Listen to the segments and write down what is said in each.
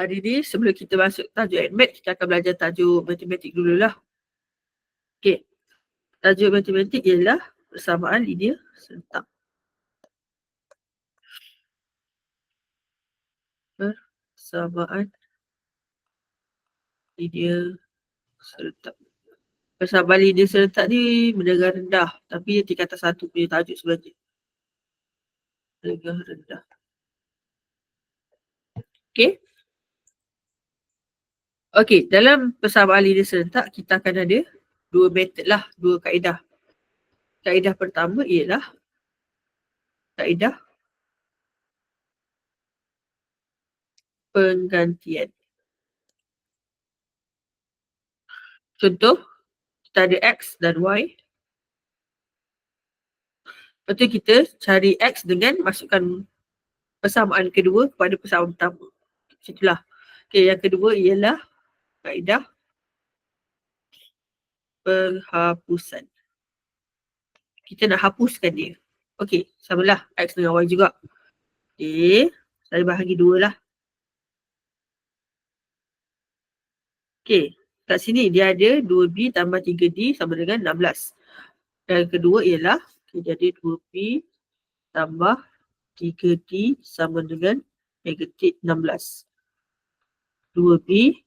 Hari ni sebelum kita masuk tajuk admat, kita akan belajar tajuk matematik dululah. Okey. Tajuk matematik ialah persamaan linear serentak. Persamaan linear serentak. Persamaan linear serentak ni mendengar rendah tapi dia tingkatan satu punya tajuk sebenarnya. Mendengar rendah. Okey. Okey, dalam persamaan linear serentak kita akan ada dua metod lah, dua kaedah. Kaedah pertama ialah kaedah penggantian. Contoh, kita ada X dan Y. Lepas tu kita cari X dengan masukkan persamaan kedua kepada persamaan pertama. Macam itulah. Okay, yang kedua ialah kaedah penghapusan. Kita nak hapuskan dia. Okey, samalah X dengan Y juga. Okey, saya bahagi dua lah. Okey, kat sini dia ada 2B tambah 3D sama dengan 16. Dan kedua ialah dia ada 2B tambah 3D sama dengan negatif 16. 2B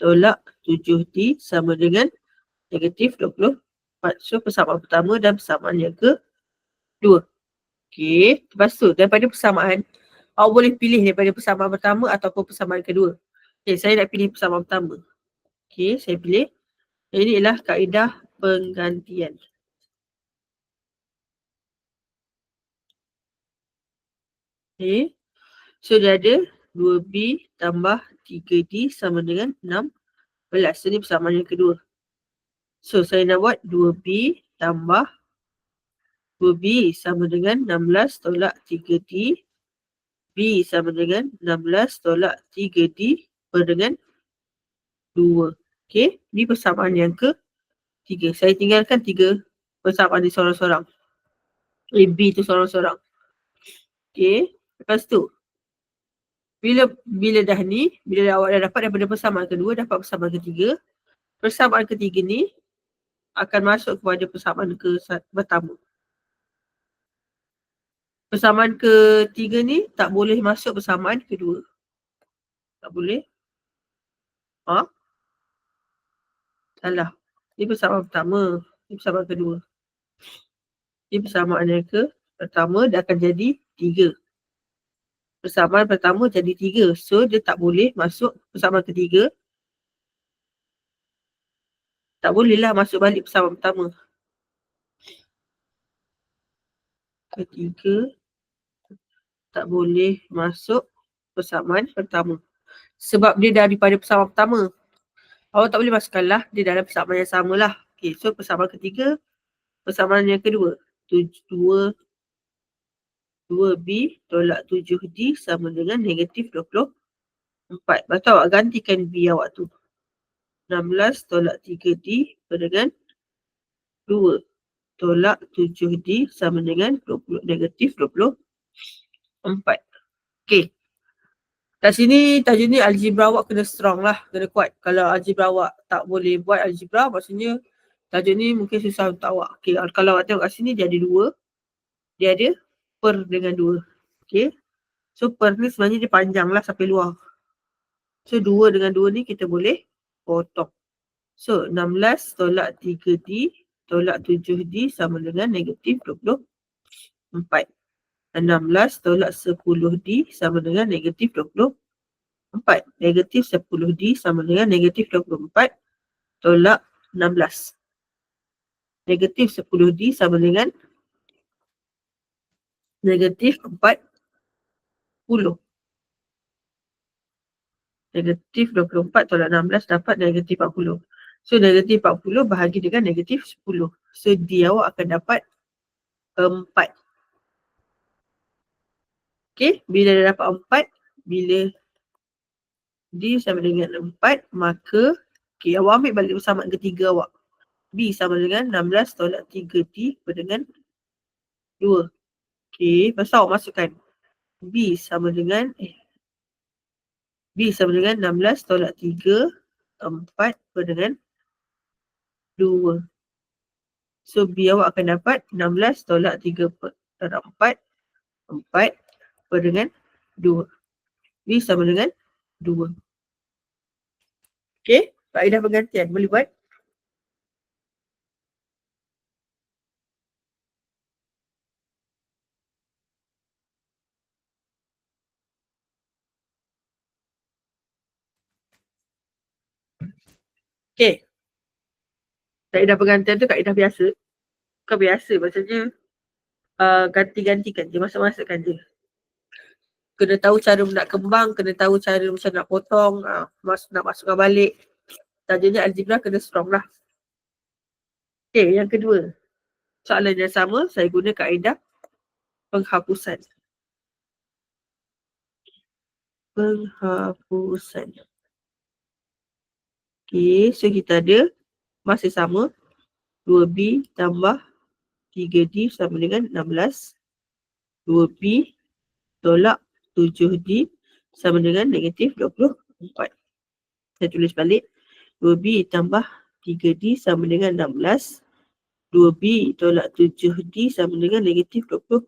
tolak 7D sama dengan negatif 24. So persamaan pertama dan persamaan yang kedua. Okey, lepas tu daripada persamaan, awak boleh pilih daripada persamaan pertama ataupun persamaan kedua. Okey, saya nak pilih persamaan pertama. Okey, saya pilih. Ini ialah kaedah penggantian. Okey, so dia ada 2B tambah 3D sama dengan 16. So ni persamaan yang kedua. So saya nak buat 2B tambah 2B sama dengan 16 tolak 3D. B sama dengan 16 tolak 3D per dengan 2. Okay, ni persamaan yang ke tiga. Saya tinggalkan tiga persamaan di seorang-seorang. Eh, B tu seorang-seorang. Okay, lepas tu bila bila dah ni, bila awak dah dapat daripada persamaan kedua, dapat persamaan ketiga, persamaan ketiga ni akan masuk kepada persamaan ke pertama. Persamaan ketiga ni tak boleh masuk persamaan kedua. Tak boleh. Ha? Salah. Ini persamaan pertama. Ini persamaan kedua. Ini persamaan yang ke pertama dia akan jadi tiga persamaan pertama jadi tiga. So dia tak boleh masuk persamaan ketiga. Tak boleh lah masuk balik persamaan pertama. Ketiga tak boleh masuk persamaan pertama. Sebab dia daripada persamaan pertama. Awak tak boleh masukkan lah. Dia dalam persamaan yang sama lah. Okay, so persamaan ketiga, persamaan yang kedua. Tujuh, dua, 2B tolak 7D sama dengan negatif 24. Lepas tu awak gantikan B awak tu. 16 tolak 3D dengan 2 tolak 7D sama dengan 20, negatif 24. Okay. Kat sini tajuk ni algebra awak kena strong lah, kena kuat. Kalau algebra awak tak boleh buat algebra maksudnya tajuk ni mungkin susah untuk awak. Okay, kalau awak tengok kat sini dia ada dua. Dia ada per dengan dua. Okay. So per ni sebenarnya dia panjang lah sampai luar. So dua dengan dua ni kita boleh potong. So 16 tolak 3D tolak 7D sama dengan negatif 24. 16 tolak 10D sama dengan negatif 24. Negatif 10D sama dengan negatif 24 tolak 16. Negatif 10D sama dengan negatif 40. Negatif 24 tolak 16 dapat negatif 40. So negatif 40 bahagi dengan negatif 10. So D awak akan dapat 4. Okay, bila dah dapat 4, bila D sama dengan 4, maka okay, awak ambil balik persamaan ketiga awak. B sama dengan 16 tolak 3D dengan 2. Okay, awak masukkan B sama dengan eh, B sama dengan 16 tolak 3, 4 per dengan 2. So B awak akan dapat 16 tolak 3 per tolak 4, 4 per dengan 2. B sama dengan 2. Okay, kaedah penggantian boleh buat? Okay. Kaedah penggantian tu kaedah biasa. Bukan biasa maksudnya uh, ganti-gantikan je, masuk-masukkan je. Kena tahu cara nak kembang, kena tahu cara macam nak potong, uh, mas, nak masukkan balik. Tajanya algebra kena strong lah. Okay, yang kedua. Soalan yang sama, saya guna kaedah penghapusan. Penghapusan. Okay, so kita ada masih sama. 2B tambah 3D sama dengan 16 2B tolak 7D sama dengan negatif 24 saya tulis balik. 2B tambah 3D sama dengan 16 2B tolak 7D sama dengan negatif 24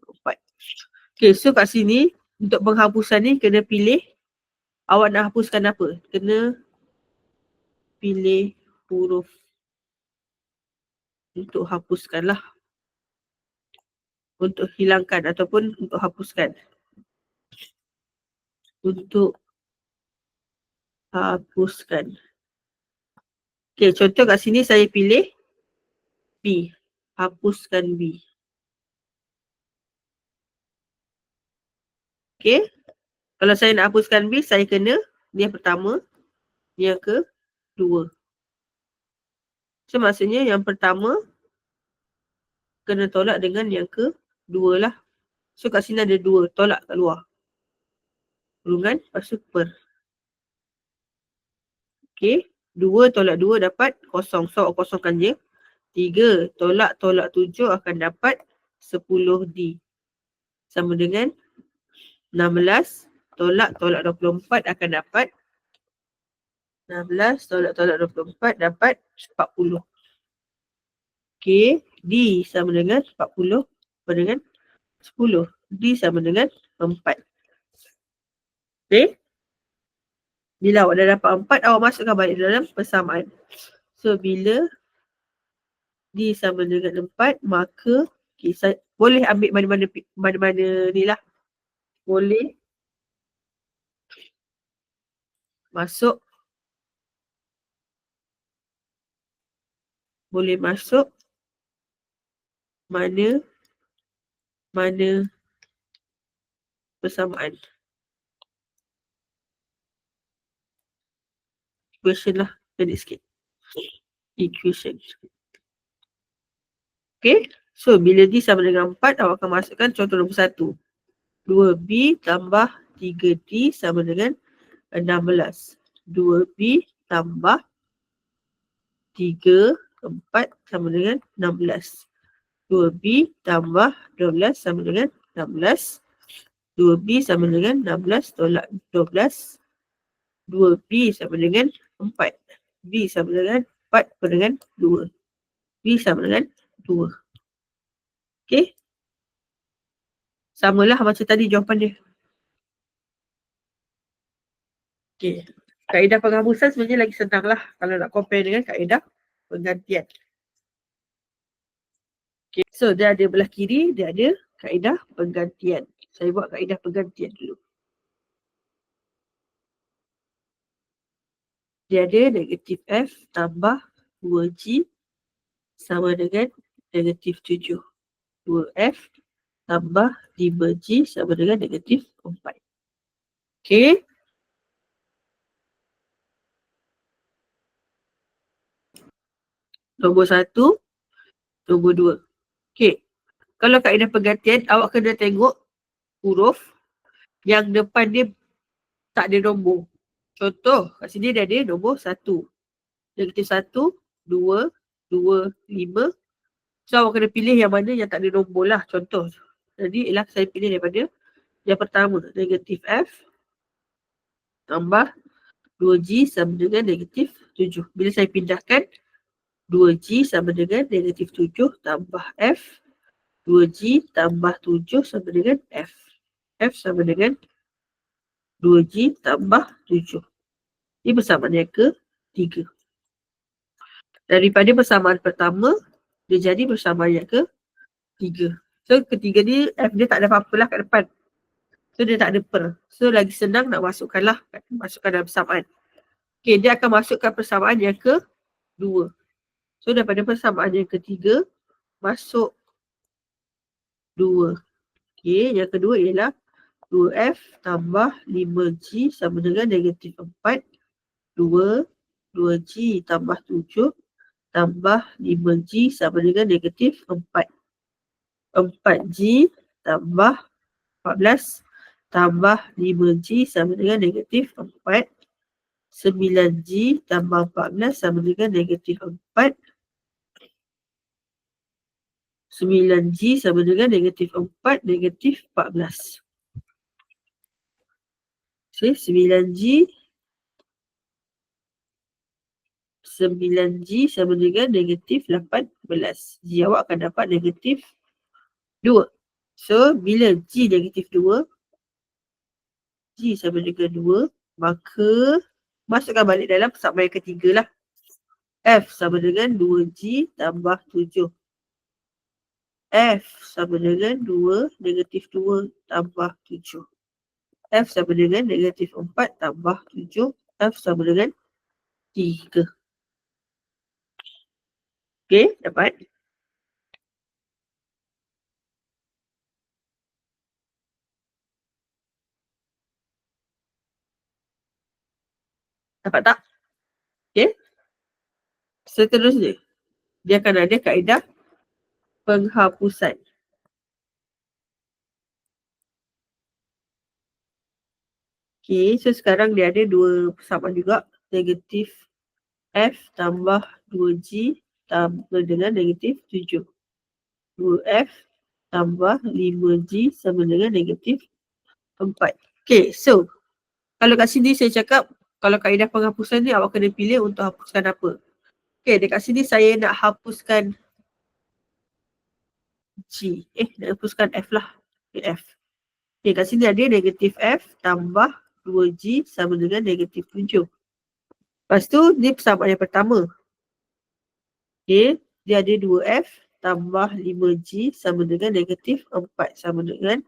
Okay, so kat sini untuk penghapusan ni kena pilih awak nak hapuskan apa? Kena pilih huruf untuk hapuskanlah. Untuk hilangkan ataupun untuk hapuskan. Untuk hapuskan. Okey contoh kat sini saya pilih B. Hapuskan B. Okey. Kalau saya nak hapuskan B saya kena yang pertama ni yang kedua So maksudnya yang pertama kena tolak dengan yang kedua lah. So kat sini ada dua, tolak kat luar. Kurungan, lepas tu per. Okay, dua tolak dua dapat kosong. So kosongkan je. Tiga tolak tolak tujuh akan dapat sepuluh D. Sama dengan enam belas tolak tolak dua puluh empat akan dapat 16 tolak tolak 24 dapat 40. Okey, D sama dengan 40 sama dengan 10. D sama dengan 4. Okey. Bila awak dah dapat 4, awak masukkan balik dalam persamaan. So, bila D sama dengan 4, maka okay, saya, boleh ambil mana-mana mana-mana ni lah. Boleh masuk boleh masuk mana mana persamaan. Equation lah, jadi sikit. Equation. Okay, so bila D sama dengan 4, awak akan masukkan contoh nombor 1. 2B tambah 3D sama dengan 16. 2B tambah 3 Empat sama dengan 16. 2B tambah 12 sama dengan 16. 2B sama dengan 16 tolak 12. 2B sama dengan 4. B sama dengan 4 per dengan 2. B sama dengan 2. Okay. Samalah macam tadi jawapan dia. Okay. Kaedah penghabusan sebenarnya lagi senang lah kalau nak compare dengan kaedah penggantian. Okay. So dia ada belah kiri, dia ada kaedah penggantian. Saya buat kaedah penggantian dulu. Dia ada negatif F tambah 2G sama dengan negatif 7. 2F tambah 5G sama dengan negatif 4. Okay. Nombor satu, nombor dua. Okay. Kalau kaedah pergantian, awak kena tengok huruf yang depan dia tak ada nombor. Contoh, kat sini dia ada nombor satu. Negatif satu, dua, dua, lima. So awak kena pilih yang mana yang tak ada nombor lah. Contoh. Jadi ialah saya pilih daripada yang pertama. Negatif F tambah 2G sama dengan negatif 7. Bila saya pindahkan 2G sama dengan negatif 7 tambah F 2G tambah 7 sama dengan F. F sama dengan 2G tambah 7. Ini persamaan yang ketiga. Daripada persamaan pertama, dia jadi persamaan yang ketiga. So ketiga ni F dia tak ada apa-apa lah kat depan. So dia tak ada per. So lagi senang nak masukkan lah. Masukkan dalam persamaan. Okay, dia akan masukkan persamaan yang kedua. So daripada persamaan yang ketiga, masuk dua. Okay, yang kedua ialah 2F tambah 5G sama dengan negatif 4. 2, 2G tambah 7 tambah 5G sama dengan negatif 4. 4G tambah 14 tambah 5G sama dengan negatif 4. 9G tambah 14 sama dengan negatif 4. 9G sama dengan negatif 4, negatif 14. Okay, 9G 9G sama dengan negatif 18. G awak akan dapat negatif 2. So, bila G negatif 2, G sama dengan 2, maka masukkan balik dalam yang ketiga lah. F sama dengan 2G tambah 7. F sama dengan 2 negatif 2 tambah 7. F sama dengan negatif 4 tambah 7. F sama dengan 3. Okay, dapat? Dapat tak? Okay. Seterusnya, dia akan ada kaedah penghapusan. Okay, so sekarang dia ada dua persamaan juga. Negatif F tambah 2G tambah dengan negatif 7. 2F tambah 5G sama dengan negatif 4. Okay, so kalau kat sini saya cakap kalau kaedah penghapusan ni awak kena pilih untuk hapuskan apa. Okay, dekat sini saya nak hapuskan G. Eh, nak hapuskan F lah. Okay, F. Okay, kat sini ada negatif F tambah 2G sama dengan negatif 7. Lepas tu, ni persamaan yang pertama. Okay, dia ada 2F tambah 5G sama dengan negatif 4 sama dengan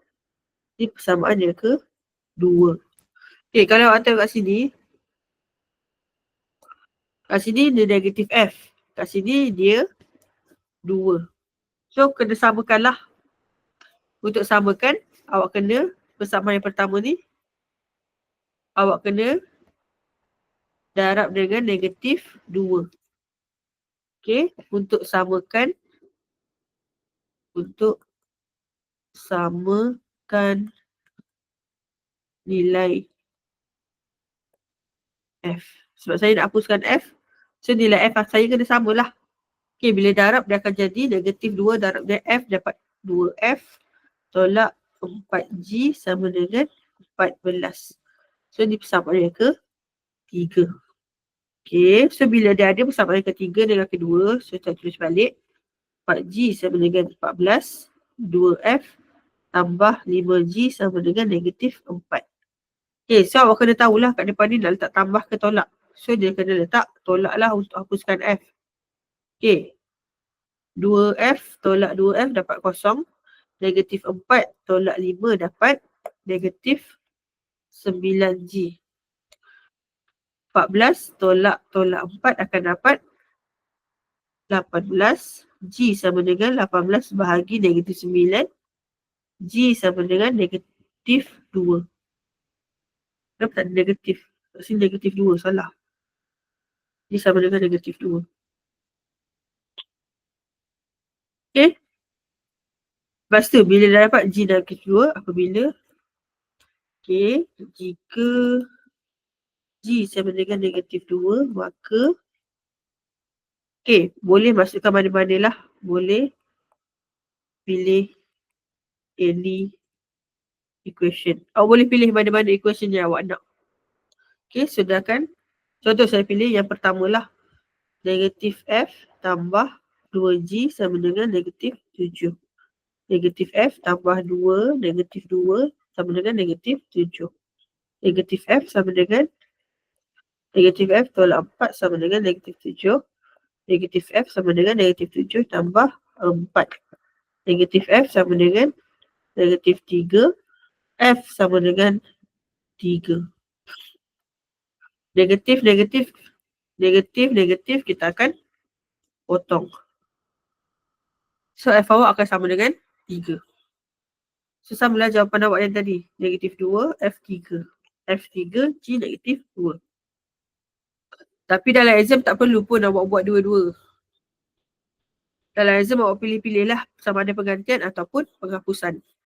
ni persamaan yang ke 2. Okay, kalau tengok kat sini, kat sini dia negatif F. Kat sini dia 2. So kena samakan lah. Untuk samakan, awak kena persamaan yang pertama ni. Awak kena darab dengan negatif 2. Okay, untuk samakan. Untuk samakan nilai F. Sebab saya nak hapuskan F. So nilai F saya kena samalah. Okay, bila darab dia akan jadi negatif 2 darab dengan F dapat 2F tolak 4G sama dengan 14. So, ni persamaan yang ke 3. Okay, so bila dia ada persamaan yang ketiga dengan kedua, so saya tulis balik. 4G sama dengan 14, 2F tambah 5G sama dengan negatif 4. Okay, so awak kena tahulah kat depan ni nak letak tambah ke tolak. So dia kena letak tolak lah untuk hapuskan F. Okay. 2F tolak 2F dapat kosong. Negatif 4 tolak 5 dapat negatif 9G. 14 tolak tolak 4 akan dapat 18. G sama dengan 18 bahagi negatif 9. G sama dengan negatif 2. Kenapa tak ada negatif? Sini negatif 2, salah. G sama dengan negatif 2. Okay. Lepas tu bila dah dapat G dan K2 apabila Okay. Jika G sama dengan negatif 2 maka Okay. Boleh masukkan mana-mana lah. Boleh pilih any equation. Awak boleh pilih mana-mana equation yang awak nak. Okay. Sudah kan Contoh saya pilih yang pertama lah. Negatif F tambah 2G sama dengan negatif 7. Negatif F tambah 2, negatif 2 sama dengan negatif 7. Negatif F sama dengan negatif F tolak 4 sama dengan negatif 7. Negatif F sama dengan negatif 7 tambah 4. Negatif F sama dengan negatif 3. F sama dengan 3. Negatif, negatif, negatif, negatif kita akan potong. So F awak akan sama dengan 3. So samalah jawapan awak yang tadi. Negatif 2, F3. F3, G negatif 2. Tapi dalam exam tak perlu pun awak buat dua-dua. Dalam exam awak pilih-pilih lah sama ada penggantian ataupun penghapusan.